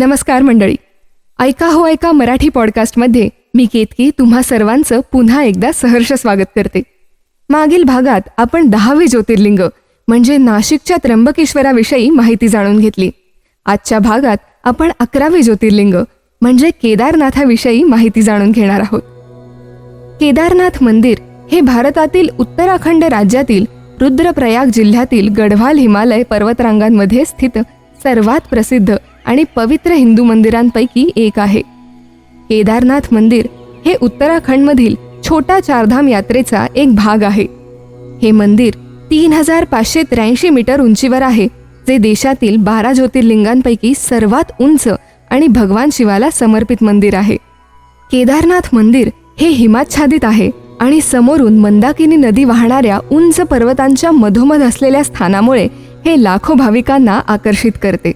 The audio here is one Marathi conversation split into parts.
नमस्कार मंडळी. ऐका हो ऐका मराठी पॉडकास्टमध्ये मी केतकी तुम्हा सर्वांचं पुन्हा एकदा सहर्ष स्वागत करते. मागील भागात आपण दहावे ज्योतिर्लिंग म्हणजे नाशिकच्या त्र्यंबकेश्वराविषयी माहिती जाणून घेतली. आजच्या भागात आपण अकरावे ज्योतिर्लिंग म्हणजे केदारनाथाविषयी माहिती जाणून घेणार आहोत. केदारनाथ मंदिर हे भारतातील उत्तराखंड राज्यातील रुद्रप्रयाग जिल्ह्यातील गढवाल हिमालय पर्वतरांगांमध्ये स्थित सर्वात प्रसिद्ध आणि पवित्र हिंदू मंदिरांपैकी एक आहे. केदारनाथ मंदिर हे उत्तराखंडमधील छोटा चारधाम यात्रेचा एक भाग आहे. हे मंदिर तीन हजार पाचशे त्र्याऐंशी मीटर उंचीवर आहे जे देशातील बारा ज्योतिर्लिंगांपैकी सर्वात उंच आणि भगवान शिवाला समर्पित मंदिर आहे. केदारनाथ मंदिर हे हिमाच्छादित आहे आणि समोरून मंदाकिनी नदी वाहणाऱ्या उंच पर्वतांच्या मधोमध असलेल्या स्थानामुळे हे लाखो भाविकांना आकर्षित करते.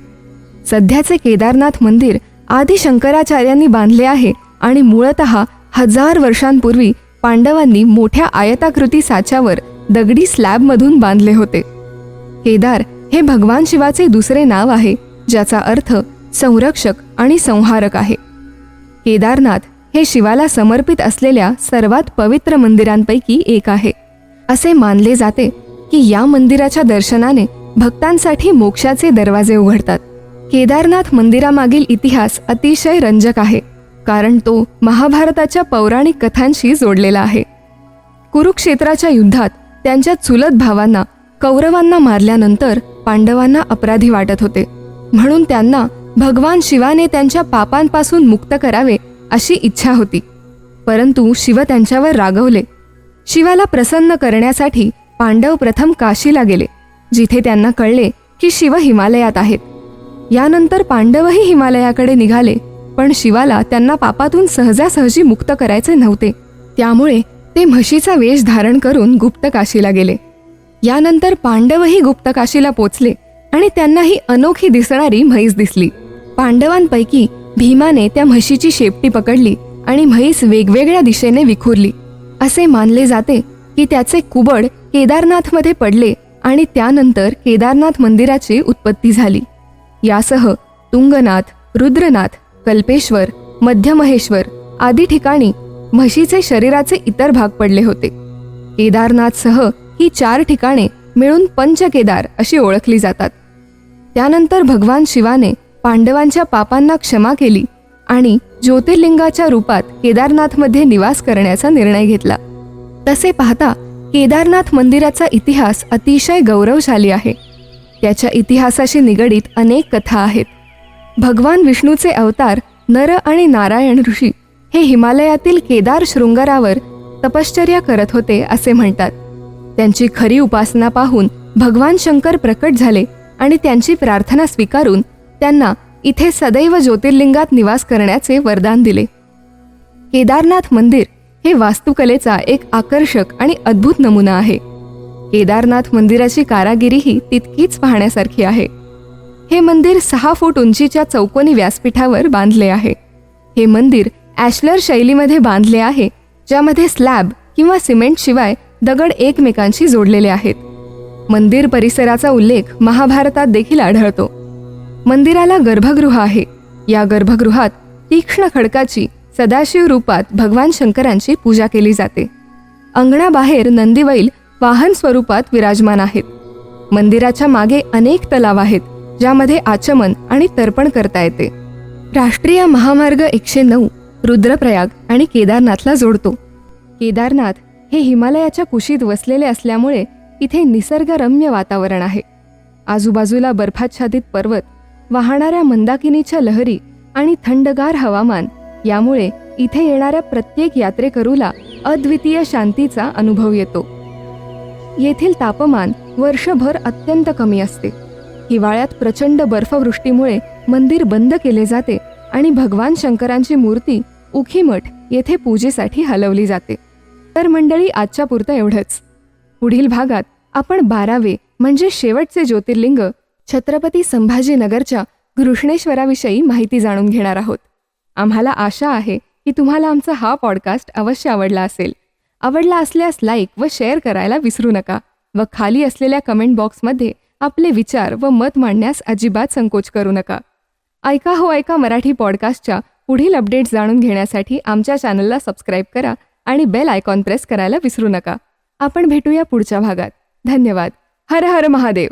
सध्याचे केदारनाथ मंदिर आधी शंकराचार्यांनी बांधले आहे आणि मूळत हजार वर्षांपूर्वी पांडवांनी मोठ्या आयताकृती साच्यावर दगडी स्लॅबमधून बांधले होते. केदार हे भगवान शिवाचे दुसरे नाव आहे ज्याचा अर्थ संरक्षक आणि संहारक आहे. केदारनाथ हे शिवाला समर्पित असलेल्या सर्वात पवित्र मंदिरांपैकी एक आहे. असे मानले जाते की या मंदिराच्या दर्शनाने भक्तांसाठी मोक्षाचे दरवाजे उघडतात. केदारनाथ मंदिरामागील इतिहास अतिशय रंजक आहे कारण तो महाभारताच्या पौराणिक कथांशी जोडलेला आहे. कुरुक्षेत्राच्या युद्धात त्यांच्या चुलत भावांना कौरवांना मारल्यानंतर पांडवांना अपराधी वाटत होते. म्हणून त्यांना भगवान शिवाने त्यांच्या पापांपासून मुक्त करावे अशी इच्छा होती. परंतु शिव त्यांच्यावर रागवले. शिवाला प्रसन्न करण्यासाठी पांडव प्रथम काशीला गेले. जिथे त्यांना कळले की शिव हिमालयात आहेत. यानंतर पांडवही हिमालयाकडे निघाले पण शिवाला त्यांना पापातून सहजासहजी मुक्त करायचे नव्हते. त्यामुळे ते म्हशीचा वेश धारण करून गुप्तकाशीला गेले. यानंतर पांडवही गुप्तकाशीला पोचले आणि त्यांना ही अनोखी दिसणारी म्हैस दिसली. पांडवांपैकी भीमाने त्या म्हशीची शेपटी पकडली आणि म्हैस वेगवेगळ्या दिशेने विखुरली. असे मानले जाते की त्याचे कुबड केदारनाथमध्ये पडले आणि त्यानंतर केदारनाथ मंदिराची उत्पत्ती झाली. यासह तुंगनाथ रुद्रनाथ कल्पेश्वर मध्यमहेश्वर आदी ठिकाणी म्हशीचे शरीराचे इतर भाग पडले होते. केदारनाथसह ही चार ठिकाणे मिळून पंचकेदार अशी ओळखली जातात. त्यानंतर भगवान शिवाने पांडवांच्या पापांना क्षमा केली आणि ज्योतिर्लिंगाच्या रूपात केदारनाथमध्ये निवास करण्याचा निर्णय घेतला. तसे पाहता केदारनाथ मंदिराचा इतिहास अतिशय गौरवशाली आहे. त्याच्या इतिहासाशी निगडीत अनेक कथा आहेत. भगवान विष्णूचे अवतार नर आणि नारायण ऋषी हे हिमालयातील केदार शृंगारावर तपश्चर्या करत होते असे म्हणतात. त्यांची खरी उपासना पाहून भगवान शंकर प्रकट झाले आणि त्यांची प्रार्थना स्वीकारून त्यांना इथे सदैव ज्योतिर्लिंगात निवास करण्याचे वरदान दिले. केदारनाथ मंदिर हे वास्तुकलेचा एक आकर्षक आणि अद्भुत नमुना आहे. केदारनाथ मंदिराची कारागिरीही तितकीच पाहण्यासारखी आहे. हे मंदिर सहा फूट उंचीच्या चौकोनी व्यासपीठावर बांधले आहे. हे मंदिर ॲशलर शैलीमध्ये बांधले आहे ज्यामध्ये स्लॅब किंवा सिमेंटशिवाय दगड एकमेकांशी जोडलेले आहेत. मंदिर परिसराचा उल्लेख महाभारतात देखील आढळतो. मंदिराला गर्भगृह आहे. या गर्भगृहात तीक्ष्ण खडकाची सदाशिव रूपात भगवान शंकरांची पूजा केली जाते. अंगणाबाहेर नंदीवैल वाहन स्वरूपात विराजमान आहेत. मंदिराच्या मागे अनेक तलाव आहेत ज्यामध्ये आचमन आणि तर्पण करता येते. राष्ट्रीय महामार्ग एकशे नऊ रुद्रप्रयाग आणि केदारनाथला जोडतो. केदारनाथ हे हिमालयाच्या कुशीत वसलेले असल्यामुळे इथे निसर्गरम्य वातावरण आहे. आजूबाजूला बर्फाच्छादित पर्वत वाहणाऱ्या मंदाकिनीच्या लहरी आणि थंडगार हवामान यामुळे इथे येणाऱ्या प्रत्येक यात्रेकरूला अद्वितीय शांतीचा अनुभव येतो. येथील तापमान वर्षभर अत्यंत कमी असते. हिवाळ्यात प्रचंड बर्फवृष्टीमुळे मंदिर बंद केले जाते आणि भगवान शंकरांची मूर्ती उखीमठ येथे पूजेसाठी हलवली जाते. तर मंडळी आजच्या पुरतं एवढंच. पुढील भागात आपण बारावे म्हणजे शेवटचे ज्योतिर्लिंग छत्रपती संभाजीनगरच्या घृष्णेश्वराविषयी माहिती जाणून घेणार आहोत. आम्हाला आशा आहे की तुम्हाला आमचा हा पॉडकास्ट अवश्य आवडला असेल. आवडला असल्यास लाईक व शेअर करायला विसरू नका व खाली असलेल्या कमेंट बॉक्समध्ये आपले विचार व मत मांडण्यास अजिबात संकोच करू नका. ऐका हो ऐका मराठी पॉडकास्टच्या पुढील अपडेट्स जाणून घेण्यासाठी आमच्या चॅनलला सबस्क्राईब करा आणि बेल आयकॉन प्रेस करायला विसरू नका. आपण भेटूया पुढच्या भागात. धन्यवाद. हर हर महादेव.